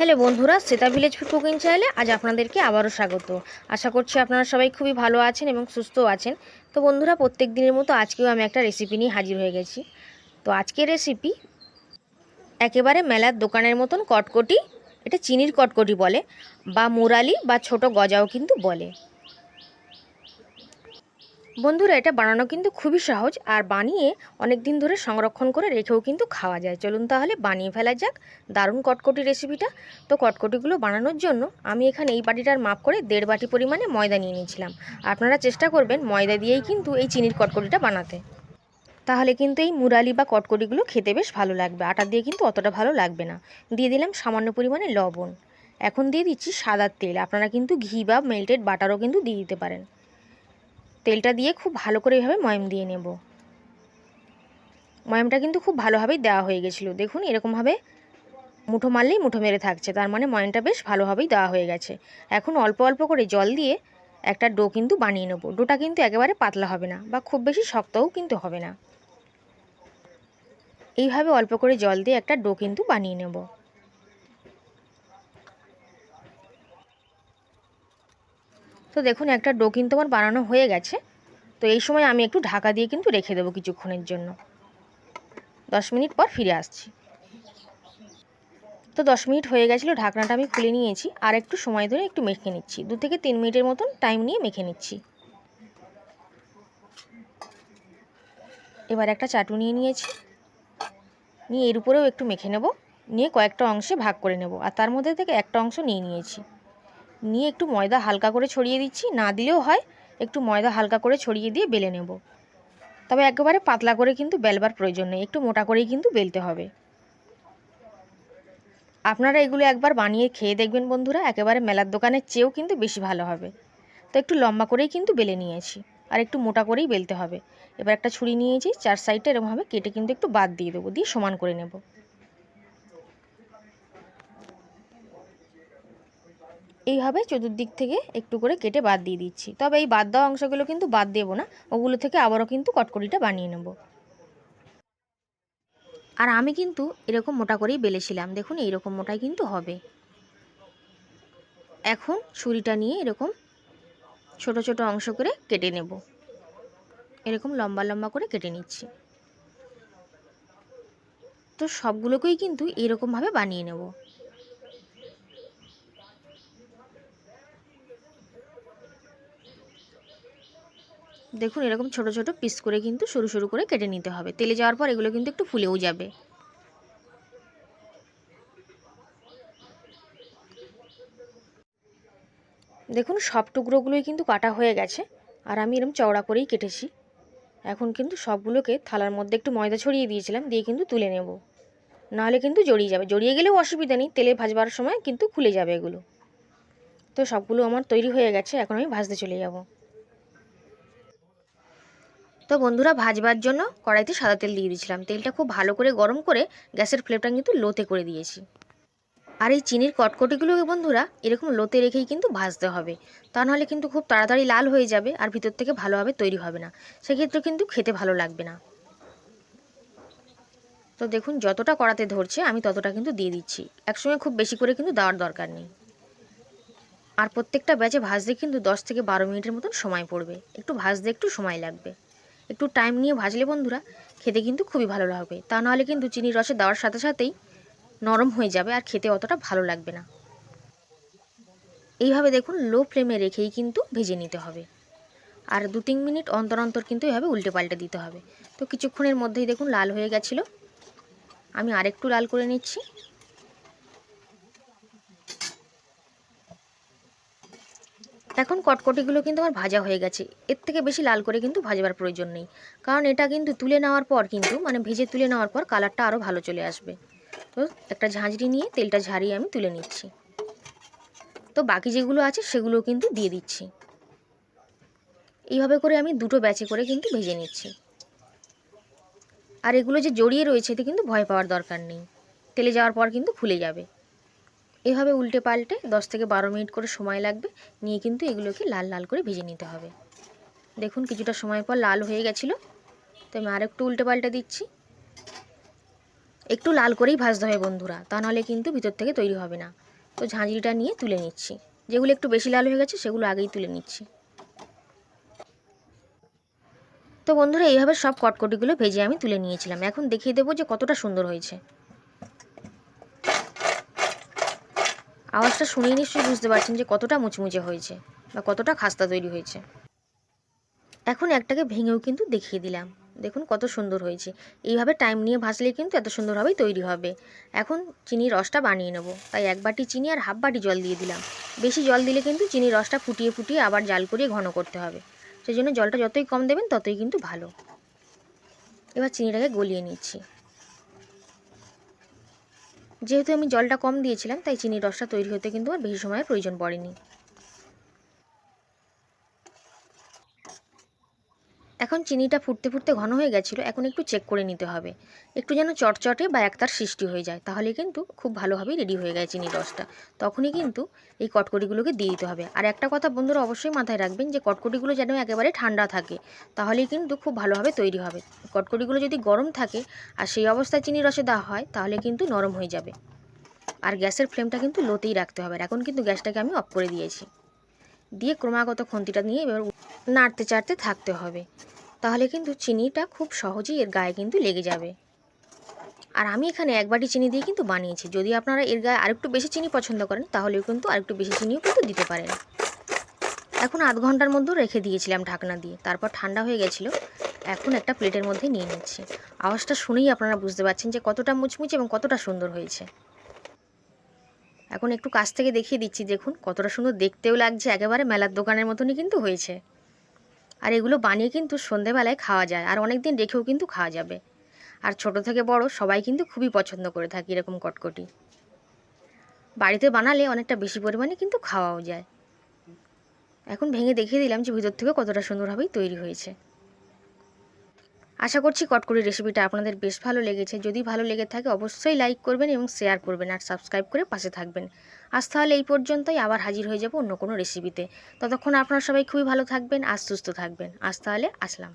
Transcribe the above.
Hello বন্ধুরা সেতা village food cooking চ্যানেলে আজ আপনাদেরকে আবারও স্বাগত। আশা করছি আপনারা সবাই খুবই ভালো আছেন এবং সুস্থ আছেন। তো বন্ধুরা প্রত্যেক দিনের মতো আজকেও আমি একটা রেসিপি নিয়ে হাজির হয়ে গেছি। তো আজকের রেসিপি একেবারে মেলার দোকানের মতন কটকটি, এটা চিনির কটকটি বলে, বা মুরালি বা ছোট গজাও কিন্তু বলে। বন্ধুরা, এটা বানানো কিন্তু খুবই সহজ। আর বানিয়ে অনেক দিন ধরে সংরক্ষণ করে রেখেও কিন্তু খাওয়া যায়। চলুন তাহলে বানিয়ে ফেলা যাক দারুণ কটকটি রেসিপিটা তো কটকটিগুলো বানানোর জন্য আমি এখানে এই বাটিটার মাপ করে দেড় বাটি পরিমাণে ময়দা নিয়ে নিয়েছিলাম। আপনারা চেষ্টা করবেন ময়দা দিয়েই কিন্তু এই চিনির কটকটিটা বানাতে। তাহলে কিন্তু এই মুরালি বা কটকটিগুলো খেতে বেশ ভালো লাগবে। আটা দিয়ে কিন্তু অতটা ভালো লাগবে না। দিয়ে দিলাম সামান্য পরিমাণে লবণ। এখন দিয়ে দিচ্ছি সাদার তেল। আপনারা কিন্তু ঘি বা মেল্টেড বাটারও কিন্তু দিয়ে দিতে পারেন। তেলটা দিয়ে খুব ভালো করে এভাবে ময়াম দিয়ে নেব। ময়ামটা কিন্তু খুব ভালোভাবেই দেওয়া হয়ে গেছিল। দেখুন, এরকমভাবে মুঠো মারলেই মুঠো মেরে থাকছে। তার মানে ময়ামটা বেশ ভালোভাবেই দেওয়া হয়ে গেছে। এখন অল্প অল্প করে জল দিয়ে একটা ডো কিন্তু বানিয়ে নেব। ডোটা কিন্তু একেবারে পাতলা হবে না বা খুব বেশি শক্তও কিন্তু হবে না। এইভাবে অল্প করে জল দিয়ে একটা ডো কিন্তু বানিয়ে নেব। তো দেখুন, একটা ডো কিন্তু আমার বানানো হয়ে গেছে। তো এই সময় আমি একটু ঢাকা দিয়ে কিন্তু রেখে দেবো কিছুক্ষণের জন্য। দশ মিনিট পর ফিরে আসছি। তো দশ মিনিট হয়ে গেছিল, ঢাকনাটা আমি খুলে নিয়েছি। আর একটু সময় ধরে একটু মেখে নিচ্ছি। দু থেকে তিন মিনিটের মতন টাইম নিয়ে মেখে নিচ্ছি। এবার একটা চাটু নিয়ে নিয়েছি। নিয়ে এর উপরেও একটু মেখে নেব। নিয়ে কয়েকটা অংশে ভাগ করে নেব। আর তার মধ্যে থেকে একটা অংশ নিয়ে নিয়েছি। নিয়ে একটু ময়দা হালকা করে ছড়িয়ে দিচ্ছি। না দিলেও হয়, একটু ময়দা হালকা করে ছড়িয়ে দিয়ে বেলে নেব। তবে একেবারে পাতলা করে কিন্তু বেলবার প্রয়োজন নেই, একটু মোটা করেই কিন্তু বেলতে হবে। আপনারা এগুলো একবার বানিয়ে খেয়ে দেখবেন বন্ধুরা, একেবারে মেলার দোকানের চেয়েও কিন্তু বেশি ভালো হবে। তো একটু লম্বা করেই কিন্তু বেলে নিয়েছি, আর একটু মোটা করেই বেলতে হবে। এবার একটা ছুরি নিয়েছি, চার সাইডটা এরকমভাবে কেটে কিন্তু একটু বাদ দিয়ে দেবো, দিয়ে সমান করে নেব। এইভাবে চতুর্দিক থেকে একটু করে কেটে বাদ দিয়ে দিচ্ছি। তবে এই বাদ দেওয়া অংশগুলো কিন্তু বাদ দেবো না। ওগুলো থেকে আবারও কিন্তু কটকটিটা বানিয়ে নেব। আর আমি কিন্তু এরকম মোটা করেই বেলেছিলাম। দেখুন, এইরকম মোটাই কিন্তু হবে। এখন ছুরিটা নিয়ে এরকম ছোট ছোট অংশ করে কেটে নেব। এরকম লম্বা লম্বা করে কেটে নিচ্ছি। তো সবগুলোকেই কিন্তু এরকমভাবে বানিয়ে নেব। দেখুন, এরকম ছোট ছোট পিস করে কিন্তু সরু সরু করে কেটে নিতে হবে। তেলে যাওয়ার পর এগুলো কিন্তু একটু ফুলেও যাবে। দেখুন, সব টুকরোগুলোই কিন্তু কাটা হয়ে গেছে আর আমি এরকম চওড়া করেই কেটেছি। এখন কিন্তু সবগুলোকে থালার মধ্যে একটু ময়দা ছড়িয়ে দিয়েছিলাম, দিয়ে কিন্তু তুলে নেব। নাহলে কিন্তু জড়িয়ে যাবে। জড়িয়ে গেলেও অসুবিধা নেই, তেলে ভাজবার সময় কিন্তু খুলে যাবে এগুলো। তো সবগুলো আমার তৈরি হয়ে গেছে, এখন আমি ভাজতে চলে যাব। তো বন্ধুরা ভাজবার জন্য কড়াইতে সাদা তেল দিয়ে দিয়েছিলাম। তেলটা খুব ভালো করে গরম করে গ্যাসের ফ্লেমটা কিন্তু লোতে করে দিয়েছি। আর এই চিনির কটকটিগুলোকে বন্ধুরা এরকম লোতে রেখেই কিন্তু ভাজতে হবে। তা নাহলে কিন্তু খুব তাড়াতাড়ি লাল হয়ে যাবে আর ভিতর থেকে ভালোভাবে তৈরি হবে না। সেক্ষেত্রে কিন্তু খেতে ভালো লাগবে না। তো দেখুন যতটা কড়াতে ধরছে আমি ততটা কিন্তু দিয়ে দিচ্ছি। একসঙ্গে খুব বেশি করে কিন্তু দেওয়ার দরকার নেই। আর প্রত্যেকটা ব্যাচে ভাজতে কিন্তু দশ থেকে বারো মিনিটের মতন সময় পড়বে। একটু ভাজতে একটু সময় লাগবে। একটু টাইম নিয়ে ভাজলে বন্ধুরা, খেতে কিন্তু খুবই ভালো লাগবে। তা নাহলে কিন্তু চিনির রসে দেওয়ার সাথে সাথেই নরম হয়ে যাবে আর খেতে অতটা ভালো লাগবে না। এইভাবে দেখুন লো ফ্লেমে রেখেই কিন্তু ভেজে নিতে হবে। আর দু তিন মিনিট অন্তর অন্তর কিন্তু এভাবে উল্টে পাল্টে দিতে হবে। তো কিছুক্ষণের মধ্যেই দেখুন লাল হয়ে গেছিল। আমি আরেকটু লাল করে নিচ্ছি। এখন কটকটিগুলো কিন্তু আমার ভাজা হয়ে গেছে। এর থেকে বেশি লাল করে কিন্তু ভাজবার প্রয়োজন নেই। কারণ এটা কিন্তু তুলে নেওয়ার পর কিন্তু মানে ভেজে তুলে নেওয়ার পর কালারটা আরও ভালো চলে আসবে। তো একটা ঝাঁঝরি নিয়ে তেলটা ঝারিয়ে আমি তুলে নিচ্ছি। তো বাকি যেগুলো আছে সেগুলো কিন্তু দিয়ে দিচ্ছি। এইভাবে করে আমি দুটো ব্যাচে করে কিন্তু ভেজে নিচ্ছি। আর এগুলো যে জড়িয়ে রয়েছে, এতে কিন্তু ভয় পাওয়ার দরকার নেই। তেলে যাওয়ার পর কিন্তু ফুলে যাবে। এভাবে উল্টে পাল্টে দশ থেকে বারো মিনিট করে সময় লাগবে। নিয়ে কিন্তু এগুলোকে লাল লাল করে ভেজে নিতে হবে। দেখুন কিছুটা সময় পর লাল হয়ে গেছিল। তো আমি আরেকটু উল্টে পাল্টে দিচ্ছি। একটু লাল করেই ভাজতে হবে বন্ধুরা, তা নাহলে কিন্তু ভিতর থেকে তৈরি হবে না। তো ঝাঁঝরিটা নিয়ে তুলে নিচ্ছি। যেগুলো একটু বেশি লাল হয়ে গেছে সেগুলো আগেই তুলে নিচ্ছি। তো বন্ধুরা, এইভাবে সব কটকটিগুলো ভেজে আমি তুলে নিয়েছিলাম। এখন দেখিয়ে দেবো যে কতটা সুন্দর হয়েছে। আওয়াজটা শুনেই নিশ্চয়ই বুঝতে পারছেন যে কতটা মুচমুচে হয়েছে বা কতটা খাস্তা তৈরি হয়েছে। এখন একটাকে ভেঙেও কিন্তু দেখিয়ে দিলাম। দেখুন কত সুন্দর হয়েছে। এইভাবে টাইম নিয়ে ভাজলে কিন্তু এত সুন্দরভাবেই তৈরি হবে। এখন চিনির রসটা বানিয়ে নেব। তাই এক বাটি চিনি আর হাফ বাটি জল দিয়ে দিলাম। বেশি জল দিলে কিন্তু চিনির রসটা ফুটিয়ে ফুটিয়ে আবার জাল করিয়ে ঘন করতে হবে। সেই জন্য জলটা যতই কম দেবেন ততই কিন্তু ভালো। এবার চিনিটাকে গলিয়ে নিচ্ছি। যেহেতু আমি জলটা কম দিয়েছিলাম, তাই চিনির রসটা তৈরি হতে কিন্তু আমার বেশি সময়ের প্রয়োজন পড়েনি। এখন চিনিটা ফুটতে ফুটতে ঘন হয়ে গেছিল, এখন একটু চেক করে নিতে হবে। একটু যেন চটচটে বা একতার সৃষ্টি হয়ে যায়, তাহলে কিন্তু খুব ভালোভাবেই রেডি হয়ে যায় চিনির রসটা। তখনই কিন্তু এই কটকটিগুলোকে দিয়ে দিতে হবে। আর একটা কথা বন্ধুরা অবশ্যই মাথায় রাখবেন যে কটকটিগুলো যেন একেবারে ঠান্ডা থাকে, তাহলেই কিন্তু খুব ভালোভাবে তৈরি হবে। কটকটিগুলো যদি গরম থাকে আর সেই অবস্থায় চিনির রসে দেওয়া হয়, তাহলে কিন্তু নরম হয়ে যাবে। আর গ্যাসের ফ্লেমটা কিন্তু লোতেই রাখতে হবে। এখন কিন্তু গ্যাসটাকে আমি অফ করে দিয়েছি। দিয়ে ক্রমাগত খন্তিটা নিয়ে এবার নাড়তে চাড়তে থাকতে হবে। তাহলে কিন্তু চিনিটা খুব সহজেই এর গায়ে কিন্তু লেগে যাবে। আর আমি এখানে এক বাটি চিনি দিয়ে কিন্তু বানিয়েছি। যদি আপনারা এর গায়ে আরেকটু বেশি চিনি পছন্দ করেন, তাহলেও কিন্তু আরেকটু বেশি চিনিও কিন্তু দিতে পারেন। এখন আধ ঘণ্টার মধ্যেও রেখে দিয়েছিলাম ঢাকনা দিয়ে। তারপর ঠান্ডা হয়ে গেছিল। এখন একটা প্লেটের মধ্যে নিয়ে নিচ্ছি। আওয়াজটা শুনেই আপনারা বুঝতে পারছেন যে কতটা মুচমুচে এবং কতটা সুন্দর হয়েছে। এখন একটু কাছ থেকে দেখিয়ে দিচ্ছি, দেখুন কতটা সুন্দর দেখতেও লাগছে, একেবারে মেলার দোকানের মতনই কিন্তু হয়েছে। আর এগুলো বানিয়ে কিন্তু সন্ধেবেলায় খাওয়া যায়, আর অনেক দিন রেখেও কিন্তু খাওয়া যাবে। আর ছোট থেকে বড় সবাই কিন্তু খুবই পছন্দ করে থাকে এরকম কটকটি। বাড়িতে বানালে অনেকটা বেশি পরিমাণে কিন্তু খাওয়াও যায়। এখন ভেঙে দেখিয়ে দিলাম যে ভিতর থেকে কতটা সুন্দরভাবেই তৈরি হয়েছে। আশা করছি কটকরি রেসিপিটা আপনাদের বেশ ভালো লেগেছে। যদি ভালো লেগে থাকে, অবশ্যই লাইক করবেন এবং শেয়ার করবেন আর সাবস্ক্রাইব করে পাশে থাকবেন। আজ তাহলে এই পর্যন্তই, আবার হাজির হয়ে যাব অন্য কোনো রেসিপিতে ততক্ষণ আপনারা সবাই খুবই ভালো থাকবেন আর সুস্থ থাকবেন। আজ তাহলে আসলাম।